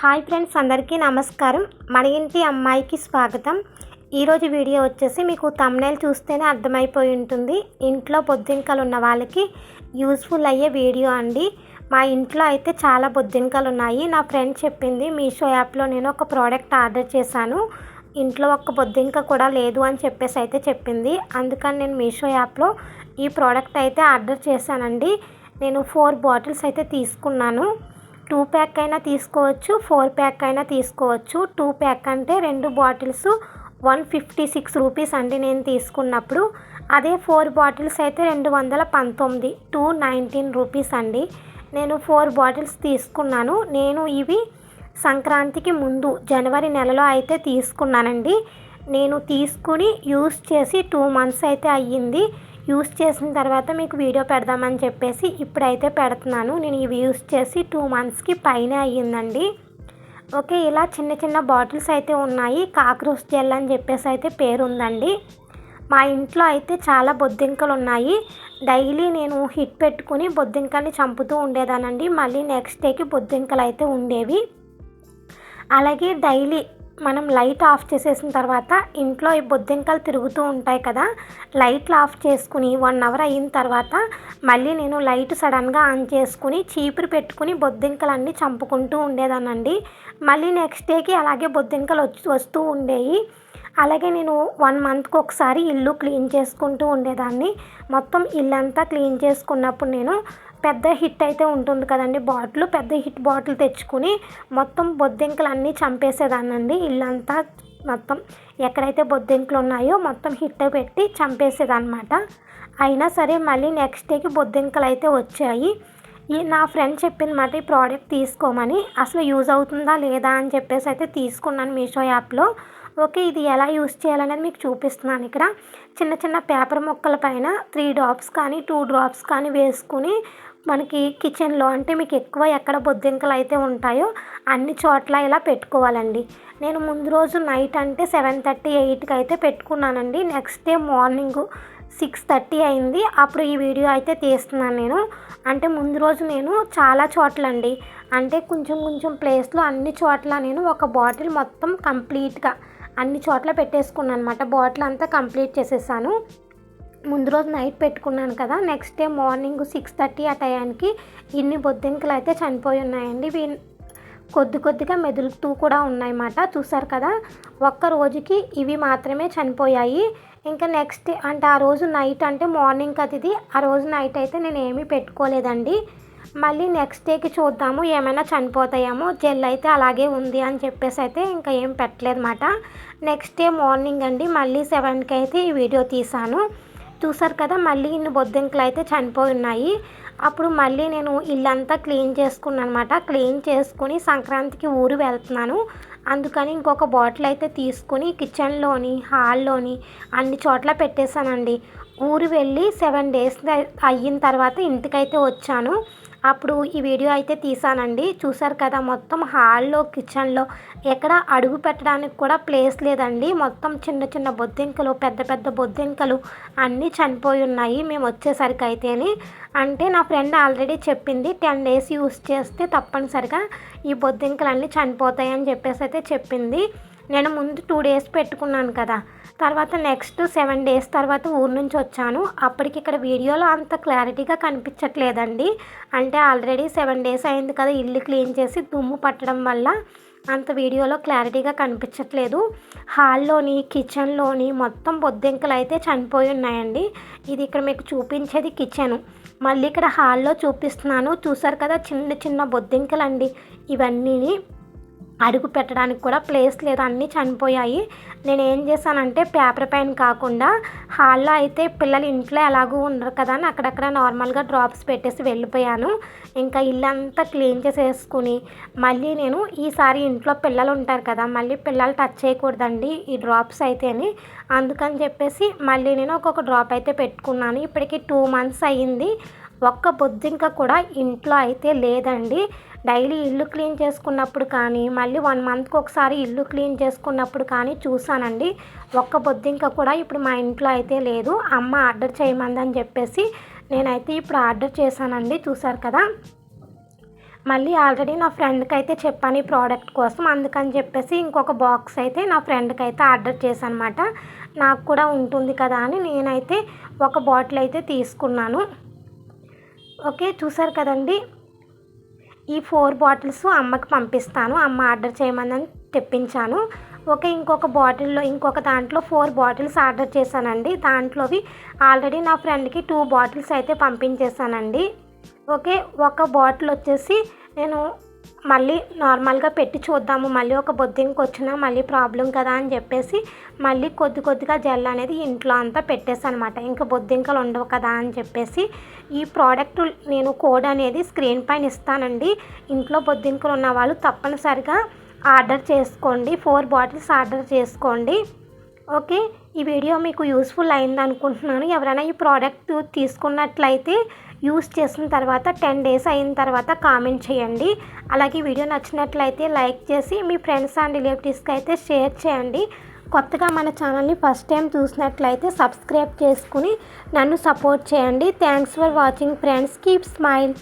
Hi friends అందరికీ నమస్కారం. మన ఇంటి అమ్మాయికి స్వాగతం. ఈరోజు వీడియో వచ్చేసి మీకు తమ్నైల్ చూస్తేనే అర్థమైపోయి ఉంటుంది. ఇంట్లో బొద్దింకలు ఉన్న వాళ్ళకి యూస్ఫుల్ అయ్యే వీడియో అండి. మా ఇంట్లో అయితే చాలా బొద్దింకలు ఉన్నాయి. నా ఫ్రెండ్ చెప్పింది మీషో యాప్లో నేను ఒక ప్రోడక్ట్ ఆర్డర్ చేశాను. ఇంట్లో ఒక్క బొద్దింక కూడా లేదు అని చెప్పేసి అయితే చెప్పింది. అందుకని నేను మీషో యాప్లో ఈ ప్రోడక్ట్ అయితే ఆర్డర్ చేశానండి. నేను ఫోర్ బాటిల్స్ అయితే తీసుకున్నాను. టూ ప్యాక్ అయినా తీసుకోవచ్చు ఫోర్ ప్యాక్ అయినా తీసుకోవచ్చు. టూ ప్యాక్ అంటే రెండు bottles one fifty six rupees అండి నేను తీసుకున్నప్పుడు. అదే ఫోర్ బాటిల్స్ అయితే రెండు వందల పంతొమ్మిది టూ నైన్టీన్ రూపీస్ అండి. నేను ఫోర్ బాటిల్స్ తీసుకున్నాను. నేను ఇవి సంక్రాంతికి ముందు జనవరి నెలలో అయితే తీసుకున్నానండి. నేను తీసుకుని యూస్ చేసి టూ మంత్స్ అయితే అయ్యింది. యూస్ చేసిన తర్వాత మీకు వీడియో పెడదామని చెప్పేసి ఇప్పుడైతే పెడుతున్నాను. నేను ఇవి యూస్ చేసి టూ మంత్స్కి పైన అయ్యిందండి. ఓకే ఇలా చిన్న చిన్న బాటిల్స్ అయితే ఉన్నాయి. కాక్రోచ్ జెల్ అని చెప్పేసి అయితే పేరు ఉందండి మా ఇంట్లో అయితే చాలా బొద్దింకలు ఉన్నాయి. డైలీ నేను హిట్ పెట్టుకుని బొద్దింకల్ని చంపుతూ ఉండేదానండి. మళ్ళీ నెక్స్ట్ డేకి బొద్దింకలు అయితే ఉండేవి. అలాగే డైలీ మనం లైట్ ఆఫ్ చేసేసిన తర్వాత ఇంట్లో ఈ బొద్దింకలు తిరుగుతూ ఉంటాయి కదా లైట్లు ఆఫ్ చేసుకుని వన్ అవర్ అయిన తర్వాత మళ్ళీ నేను లైట్ సడన్గా ఆన్ చేసుకుని చీపురు పెట్టుకుని బొద్దింకలన్నీ చంపుకుంటూ ఉండేదానండి మళ్ళీ నెక్స్ట్ డేకి అలాగే బొద్దింకలు వచ్చి వస్తూ ఉండేవి అలాగే నేను వన్ మంత్కి ఒకసారి ఇల్లు క్లీన్ చేసుకుంటూ ఉండేదాన్ని. మొత్తం ఇల్లంతా క్లీన్ చేసుకున్నప్పుడు నేను పెద్ద హిట్ అయితే ఉంటుంది కదండి. బాటిల్ పెద్ద హిట్ బాటిల్ తెచ్చుకుని మొత్తం బొద్దింకలు అన్నీ చంపేసేదాన్నండి. ఇల్లంతా మొత్తం ఎక్కడైతే బొద్దింకలు ఉన్నాయో మొత్తం హిట్ పెట్టి చంపేసేదన్నమాట. అయినా సరే మళ్ళీ నెక్స్ట్ డేకి బొద్దింకలు అయితే వచ్చాయి. ఈ నా ఫ్రెండ్ చెప్పిన మాట ఈ ప్రోడక్ట్ తీసుకోమని అసలు యూజ్ అవుతుందా లేదా? అని చెప్పేసి అయితే తీసుకున్నాను మీషో యాప్లో. ఓకే ఇది ఎలా యూస్ చేయాలనేది మీకు చూపిస్తున్నాను ఇక్కడ. చిన్న చిన్న పేపర్ ముక్కల పైన త్రీ డ్రాప్స్ కానీ టూ డ్రాప్స్ కానీ వేసుకుని మనకి కిచెన్లో అంటే మీకు ఎక్కువ ఎక్కడ బొద్దింకలు అయితే ఉంటాయో అన్ని చోట్ల ఇలా పెట్టుకోవాలండి. నేను ముందు రోజు నైట్ అంటే సెవెన్ థర్టీ ఎయిట్కి అయితే పెట్టుకున్నానండి. Next day morning six thirty అయింది. అప్పుడు ఈ వీడియో అయితే తీస్తున్నాను నేను. అంటే ముందు రోజు నేను చాలా చోట్ల అండి అంటే కొంచెం కొంచెం ప్లేస్లో అన్ని చోట్ల నేను ఒక బాటిల్ మొత్తం కంప్లీట్గా అన్ని చోట్ల పెట్టేసుకున్నాను అనమాట బాటిల్ అంతా కంప్లీట్ చేసేసాను. ముందు రోజు నైట్ పెట్టుకున్నాను కదా next day morning six thirty ఆ టయానికి ఇన్ని బొద్దింకలు అయితే చనిపోయి ఉన్నాయండి. వీ కొద్ది కొద్దిగా మెదులుతూ కూడా ఉన్నాయన్నమాట. చూసారు కదా ఒక్క రోజుకి ఇవి మాత్రమే చనిపోయాయి. ఇంకా నెక్స్ట్ అంటే ఆ రోజు నైట్ అంటే మార్నింగ్ అది ఆ రోజు నైట్ అయితే నేను ఏమీ పెట్టుకోలేదండి. మళ్ళీ నెక్స్ట్ డేకి చూద్దాము ఏమైనా చనిపోతాయేమో జెల్ అయితే అలాగే ఉంది అని చెప్పేసి అయితే ఇంకా ఏం పెట్టలేదు అనమాట నెక్స్ట్ డే మార్నింగ్ అండి మళ్ళీ సెవెన్కి అయితే ఈ వీడియో తీశాను. చూసారు కదా మళ్ళీ ఇన్ని బొద్దింకలు అయితే చనిపోయి ఉన్నాయి. అప్పుడు మళ్ళీ నేను ఇల్లంతా క్లీన్ చేసుకున్నాను అనమాట క్లీన్ చేసుకుని సంక్రాంతికి ఊరు వెళ్తున్నాను. అందుకని ఇంకొక బాటిల్ అయితే తీసుకుని కిచెన్లోని హాల్లోని అన్ని చోట్ల పెట్టేశానండి. ఊరు వెళ్ళి సెవెన్ డేస్ అయిన తర్వాత ఇంటికైతే వచ్చాను. అప్పుడు ఈ వీడియో అయితే తీసానండి. చూసారు కదా మొత్తం హాల్లో కిచెన్లో ఎక్కడ అడుగు పెట్టడానికి కూడా ప్లేస్ లేదండి. మొత్తం చిన్న చిన్న బొద్దింకలు పెద్ద పెద్ద బొద్దింకలు అన్నీ చనిపోయి ఉన్నాయి మేము వచ్చేసరికి అయితేని. అంటే నా ఫ్రెండ్ ఆల్రెడీ చెప్పింది టెన్ డేస్ యూస్ చేస్తే తప్పనిసరిగా ఈ బొద్దింకలు అన్నీ చనిపోతాయి అని చెప్పేసి అయితే చెప్పింది. నేను ముందు టూ డేస్ పెట్టుకున్నాను కదా. తర్వాత నెక్స్ట్ సెవెన్ డేస్ తర్వాత ఊరు నుంచి వచ్చాను. అప్పటికి ఇక్కడ వీడియోలో అంత క్లారిటీగా కనిపించట్లేదండి. అంటే ఆల్రెడీ సెవెన్ డేస్ అయింది కదా ఇల్లు క్లీన్ చేసి దుమ్ము పట్టడం వల్ల అంత వీడియోలో క్లారిటీగా కనిపించట్లేదు. హాల్లోని కిచెన్లోని మొత్తం బొద్దింకలు అయితే చనిపోయి ఉన్నాయండి. ఇది ఇక్కడ మీకు చూపించేది కిచెను మళ్ళీ ఇక్కడ హాల్లో చూపిస్తున్నాను. చూసారు కదా చిన్న చిన్న బొద్దింకలు అండి ఇవన్నీ అడుగు పెట్టడానికి కూడా ప్లేస్ లేదు. అన్నీ చనిపోయాయి. నేను ఏం చేశానంటే పేపర్ పైన కాకుండా హాల్లో అయితే పిల్లలు ఇంట్లో ఎలాగూ ఉండరు కదా అని అక్కడక్కడ నార్మల్గా డ్రాప్స్ పెట్టేసి వెళ్ళిపోయాను. ఇంకా ఇల్లంతా క్లీన్ చేసేసుకుని మళ్ళీ నేను ఈసారి ఇంట్లో పిల్లలు ఉంటారు కదా మళ్ళీ పిల్లలు టచ్ చేయకూడదండి ఈ డ్రాప్స్ అయితేని అందుకని చెప్పేసి మళ్ళీ నేను ఒక్కొక్క డ్రాప్ అయితే పెట్టుకున్నాను. ఇప్పటికి టూ మంత్స్ అయ్యింది. ఒక్క బొద్దింక కూడా ఇంట్లో అయితే లేదండి. డైలీ ఇల్లు క్లీన్ చేసుకున్నప్పుడు కానీ మళ్ళీ వన్ మంత్కి ఒకసారి ఇల్లు క్లీన్ చేసుకున్నప్పుడు కానీ చూసానండి. ఒక్క బొద్దింక కూడా ఇప్పుడు మా ఇంట్లో అయితే లేదు. అమ్మ ఆర్డర్ చేయమందని చెప్పేసి నేనైతే ఇప్పుడు ఆర్డర్ చేశానండి. చూసారు కదా? మళ్ళీ ఆల్రెడీ నా ఫ్రెండ్కి అయితే చెప్పాను ఈ ప్రోడక్ట్ కోసం. అందుకని చెప్పేసి ఇంకొక బాక్స్ అయితే నా ఫ్రెండ్కి అయితే ఆర్డర్ చేశాను అనమాట నాకు కూడా ఉంటుంది కదా అని నేనైతే ఒక బాటిల్ అయితే తీసుకున్నాను. ఓకే చూసారు కదండి? ఈ ఫోర్ బాటిల్స్ అమ్మకి పంపిస్తాను. అమ్మ ఆర్డర్ చేయమని తెప్పించాను. ఓకే ఇంకొక బాటిల్లో ఇంకొక దాంట్లో ఫోర్ బాటిల్స్ ఆర్డర్ చేశానండి. దాంట్లోవి ఆల్రెడీ నా ఫ్రెండ్కి టూ బాటిల్స్ అయితే పంపించేశానండి. ఓకే ఒక బాటిల్ వచ్చేసి నేను మళ్ళీ నార్మల్గా పెట్టి చూద్దాము. మళ్ళీ ఒక బొద్దింకి వచ్చినా మళ్ళీ ప్రాబ్లం కదా అని చెప్పేసి మళ్ళీ కొద్ది కొద్దిగా జెల్ అనేది ఇంట్లో అంతా పెట్టేసనమాట. ఇంకా బొద్దింకలు ఉండవు కదా అని చెప్పేసి ఈ ప్రోడక్ట్ నేను కోడ్ అనేది స్క్రీన్ పైన ఇస్తానండి. ఇంట్లో బొద్దింకలు ఉన్న వాళ్ళు తప్పనిసరిగా ఆర్డర్ చేసుకోండి. ఫోర్ బాటిల్స్ ఆర్డర్ చేసుకోండి. ఓకే? ఈ వీడియో మీకు యూస్ఫుల్ అయింది అనుకుంటున్నాను ఎవరైనా ఈ ప్రోడక్ట్ తీసుకున్నట్లయితే యూస్ చేసిన తర్వాత టెన్ డేస్ అయిన తర్వాత కామెంట్ చేయండి. అలాగే వీడియో నచ్చినట్లయితే లైక్ చేసి మీ ఫ్రెండ్స్ అండ్ రిలేటివ్స్కి అయితే షేర్ చేయండి. కొత్తగా మన ఛానల్ని ఫస్ట్ టైం చూసినట్లయితే సబ్స్క్రైబ్ చేసుకుని నన్ను సపోర్ట్ చేయండి. Thanks for watching friends. Keep smile.